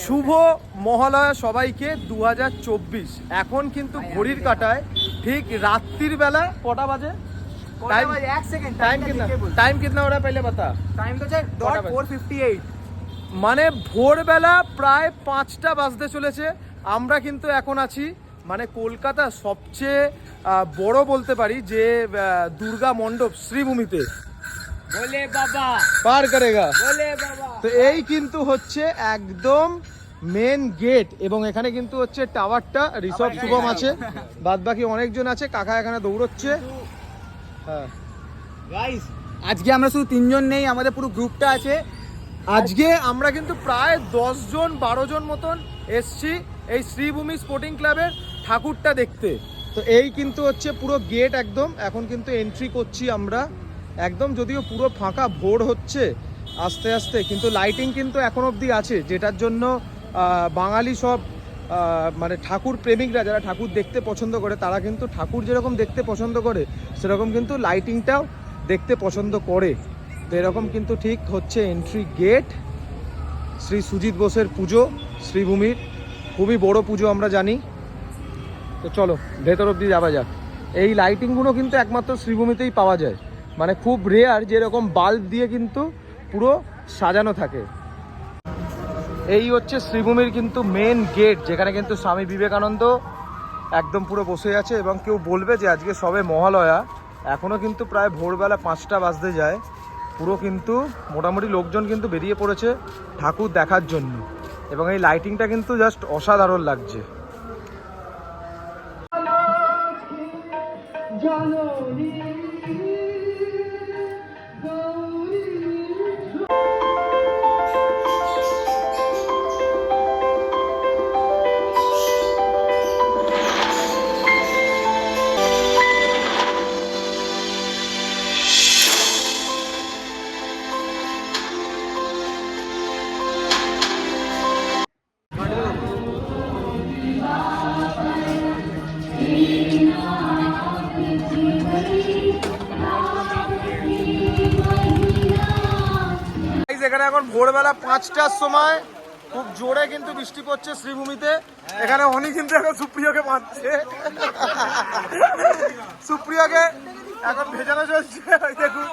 শুভ মহালয়া সবাইকে দু এখন কিন্তু ঘড়ির কাটায় ঠিক রাত্রির বেলা কটা বাজে টাইম এক সেকেন্ড टाइम कितना टाइम कितना हो रहा है पहले बता টাইম তো আছে ডট কটা বাজে? ফোর ফিফটি এইট মানে ভোরবেলা প্রায় পাঁচটা বাজতে চলেছে আমরা কিন্তু এখন আছি মানে কলকাতা সবচেয়ে আহ, বড় বলতে পারি যে আহ, দুর্গা মণ্ডপ শ্রীভূমিতে বলে বাবা। পার করেগা। বলে বাবা। তো এই কিন্তু হচ্ছে একদম মেন গেট এবং এখানে কিন্তু হচ্ছে টাওয়ারটা ঋষভ শুভম আছে। বাদ বাকি অনেকজন আছে কাকা এখানে দৌড়চ্ছে। হ্যাঁ। গাইস আজকে আমরা শুধু তিনজন নেই আমাদের পুরো গ্রুপটা আছে। আজকে আমরা কিন্তু প্রায় দশ জন বারো জন মতন এসছি এই শ্রীভূমি স্পোর্টিং ক্লাবের ঠাকুরটা দেখতে। তো এই কিন্তু হচ্ছে পুরো গেট একদম। এখন কিন্তু এন্ট্রি করছি আমরা। একদম যদিও পুরো ফাঁকা, ভোর হচ্ছে আস্তে আস্তে, কিন্তু লাইটিং কিন্তু এখন অবধি আছে, যেটার জন্য বাঙালি সব মানে ঠাকুর প্রেমিকরা যারা ঠাকুর দেখতে পছন্দ করে, তারা কিন্তু ঠাকুর যেরকম দেখতে পছন্দ করে, সেরকম কিন্তু লাইটিংটাও দেখতে পছন্দ করে। তো এরকম কিন্তু ঠিক হচ্ছে এন্ট্রি গেট শ্রী সুজিত বোসের পুজো, শ্রীভূমির। খুবই বড় পুজো আমরা জানি। তো চলো, ভেতর অবধি যাওয়া যাক। এই লাইটিংগুলো কিন্তু একমাত্র শ্রীভূমিতেই পাওয়া যায়। মানে খুব রেয়ার যেরকম বাল্ব দিয়ে কিন্তু পুরো সাজানো থাকে। এই হচ্ছে শ্রীভূমির কিন্তু মেন গেট যেখানে কিন্তু স্বামী বিবেকানন্দ একদম পুরো বসে আছে এবং কেউ বলবে যে আজকে সবে মহালয়া এখনও কিন্তু প্রায় ভোরবেলা পাঁচটা বাজতে যায়। পুরো কিন্তু মোটামুটি লোকজন কিন্তু বেরিয়ে পড়েছে ঠাকুর দেখার জন্য এবং এই লাইটিংটা কিন্তু জাস্ট অসাধারণ লাগছে। Guys, এখানে এখন ভোরবেলা পাঁচটার সময় খুব জোরে কিন্তু বৃষ্টি পড়ছে শ্রীভূমিতে। এখানে অনেক কিন্তু এখন সুপ্রিয়কে মারছে। সুপ্রিয়কে এখন ভেজানো চলছে। দেখুন।